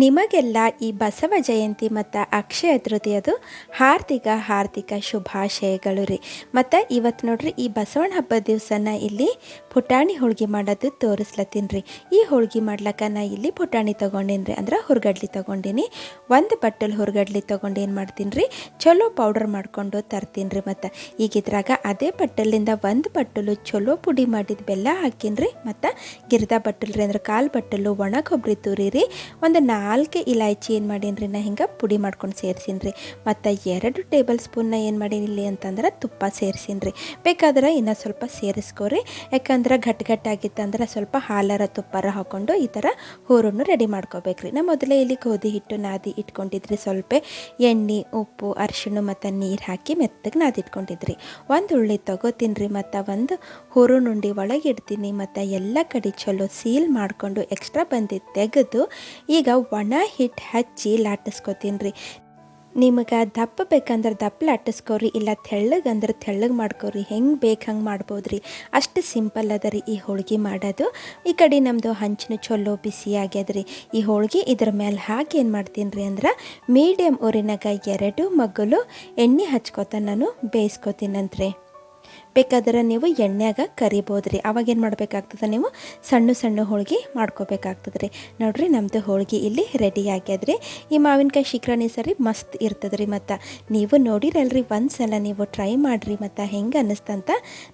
ನಿಮಗೆಲ್ಲ ಈ ಬಸವ ಜಯಂತಿ ಮತ್ತು ಅಕ್ಷಯ ತೃತೀಯದು ಹಾರ್ದಿಕ ಹಾರ್ದಿಕ ಶುಭಾಶಯಗಳು ರೀ. ಮತ್ತು ಇವತ್ತು ನೋಡ್ರಿ ಈ ಬಸವಣ್ಣ ಹಬ್ಬದ ದಿವಸನ ಇಲ್ಲಿ ಪುಟಾಣಿ ಹೋಳ್ಗೆ ಮಾಡೋದು ತೋರಿಸ್ಲತ್ತೀನಿ ರೀ. ಈ ಹೋಳ್ಗೆ ಮಾಡ್ಲಕ್ಕ ನಾ ಇಲ್ಲಿ ಪುಟಾಣಿ ತೊಗೊಂಡೇನಿ ರೀ ಅಂದ್ರೆ ಹುರ್ಗಡ್ಲಿ ತೊಗೊಂಡೀನಿ. ಒಂದು ಬಟ್ಟಲು ಹುರ್ಗಡ್ಲಿ ತೊಗೊಂಡು ಏನು ಮಾಡ್ತೀನಿ ರೀ ಚಲೋ ಪೌಡರ್ ಮಾಡಿಕೊಂಡು ತರ್ತೀನಿ ರೀ ಮತ್ತು. ಈಗ ಇದ್ರಾಗ ಅದೇ ಬಟ್ಟಲಿಂದ ಒಂದು ಬಟ್ಟಲು ಚಲೋ ಪುಡಿ ಮಾಡಿದ ಬೆಲ್ಲ ಹಾಕೀನಿ ರೀ ಮತ್ತು ಗಿರ್ದ ಬಟ್ಟಲು ರೀ ಅಂದ್ರೆ ಕಾಲು ಬಟ್ಟಲು ಒಣ ಕೊಬ್ಬರಿ ತುರಿ ರೀ. ಒಂದು ನಾಲ್ಕು ಇಲಾಯ್ಚಿ ಏನು ಮಾಡೀನಿ ರೀ ನಾ ಹಿಂಗೆ ಪುಡಿ ಮಾಡ್ಕೊಂಡು ಸೇರಿಸೀನಿ ರೀ ಮತ್ತು ಎರಡು ಟೇಬಲ್ ಸ್ಪೂನ್ನ ಏನು ಮಾಡೀನಿ ಇಲ್ಲಿ ಅಂತಂದ್ರೆ ತುಪ್ಪ ಸೇರಿಸೀನಿ ರೀ ಬೇಕಾದ್ರೆ ಇನ್ನೂ ಸ್ವಲ್ಪ ಸೇರಿಸ್ಕೋರಿ. ಯಾಕಂದ್ರೆ ಘಟ್ ಘಟ್ಟಾಗಿತ್ತಂದ್ರೆ ಸ್ವಲ್ಪ ಹಾಲರ ತುಪ್ಪರ ಹಾಕ್ಕೊಂಡು ಈ ಥರ ಹೂರನ್ನು ರೆಡಿ ಮಾಡ್ಕೋಬೇಕ್ರಿ. ನಾ ಮೊದಲೇ ಇಲ್ಲಿ ಗೋಧಿ ಹಿಟ್ಟು ನಾದಿ ಇಟ್ಕೊಂಡಿದ್ರಿ ಸ್ವಲ್ಪ. ಎಣ್ಣೆ, ಉಪ್ಪು, ಅರಿಶಿಣ ಮತ್ತು ನೀರು ಹಾಕಿ ಮೆತ್ತಗೆ ನಾದಿ ಇಟ್ಕೊಂಡಿದ್ರಿ ಒಂದು ಉಳ್ಳಿ ತಗೋತೀನಿ ರೀ ಮತ್ತು ಒಂದು ಹೂರುನುಂಡಿ ಒಳಗೆ ಇಡ್ತೀನಿ. ಮತ್ತು ಎಲ್ಲ ಕಡೆ ಚಲೋ ಸೀಲ್ ಮಾಡಿಕೊಂಡು ಎಕ್ಸ್ಟ್ರಾ ಬಂದಿದ್ದು ತೆಗೆದು ಈಗ ಒಣ ಹಿಟ್ಟು ಹಚ್ಚಿ ಲಾಟಿಸ್ಕೊತೀನಿ ರೀ ನಿಮಗೆ ದಪ್ಪ ಬೇಕಂದ್ರೆ ದಪ್ಪ ಲಾಟಿಸ್ಕೋರಿ, ಇಲ್ಲ ತೆಳ್ಳಗೆ ಅಂದ್ರೆ ತೆಳ್ಳಗೆ ಮಾಡ್ಕೋರಿ. ಹೆಂಗೆ ಬೇಕು ಹಂಗೆ ಮಾಡ್ಬೋದು ರೀ ಅಷ್ಟು ಸಿಂಪಲ್ ಅದ ರೀ ಈ ಹೋಳ್ಗೆ ಮಾಡೋದು. ಈ ಕಡೆ ನಮ್ಮದು ಹಂಚಿನ ಚೊಲೋ ಬಿಸಿ ಆಗ್ಯದ ರೀ ಈ ಹೋಳ್ಗೆ ಇದ್ರ ಮೇಲೆ ಹಾಕಿ ಏನು ಮಾಡ್ತೀನಿ ರೀ ಅಂದ್ರೆ ಮೀಡಿಯಮ್ ಊರಿನಾಗ ಎರಡು ಮಗ್ಗಲು ಎಣ್ಣೆ ಹಚ್ಕೋತ ನಾನು ಬೇಯಿಸ್ಕೊತೀನಂತ್ರಿ. ಬೇಕಾದ್ರೆ ನೀವು ಎಣ್ಣೆಯಾಗ ಕರಿಬೋದು ರೀ. ಅವಾಗ ಏನು ಮಾಡಬೇಕಾಗ್ತದೆ ನೀವು? ಸಣ್ಣ ಸಣ್ಣ ಹೋಳಿಗೆ ಮಾಡ್ಕೋಬೇಕಾಗ್ತದೆ ರೀ. ನೋಡ್ರಿ ನಮ್ಮದು ಹೋಳಿಗೆ ಇಲ್ಲಿ ರೆಡಿ ಆಗ್ಯದ್ರಿ. ಈ ಮಾವಿನಕಾಯಿ ಶಿಖರಣಿ ಸರಿ ಮಸ್ತ್ ಇರ್ತದೆ ರೀ ಮತ್ತು. ನೀವು ನೋಡಿರಲ್ರಿ ಒಂದು ಸಲ ನೀವು ಟ್ರೈ ಮಾಡಿರಿ ಮತ್ತು. ಹೆಂಗೆ ಅನ್ನಿಸ್ತಂತ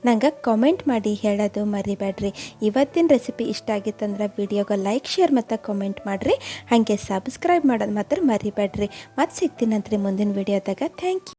ನಂಗೆ ಕಾಮೆಂಟ್ ಮಾಡಿ ಹೇಳೋದು ಮರಿಬೇಡ್ರಿ. ಇವತ್ತಿನ ರೆಸಿಪಿ ಇಷ್ಟ ಆಗಿತ್ತಂದ್ರೆ ವಿಡಿಯೋಗೆ ಲೈಕ್ ಶೇರ್ ಮತ್ತು ಕಾಮೆಂಟ್ ಮಾಡಿರಿ. ಹಾಗೆ ಸಬ್ಸ್ಕ್ರೈಬ್ ಮಾಡೋದು ಮಾತ್ರ ಮರಿಬೇಡ್ರಿ. ಮತ್ತು ಸಿಗ್ತೀನಂತ್ರಿ ಮುಂದಿನ ವಿಡಿಯೋದಾಗ ಥ್ಯಾಂಕ್ ಯು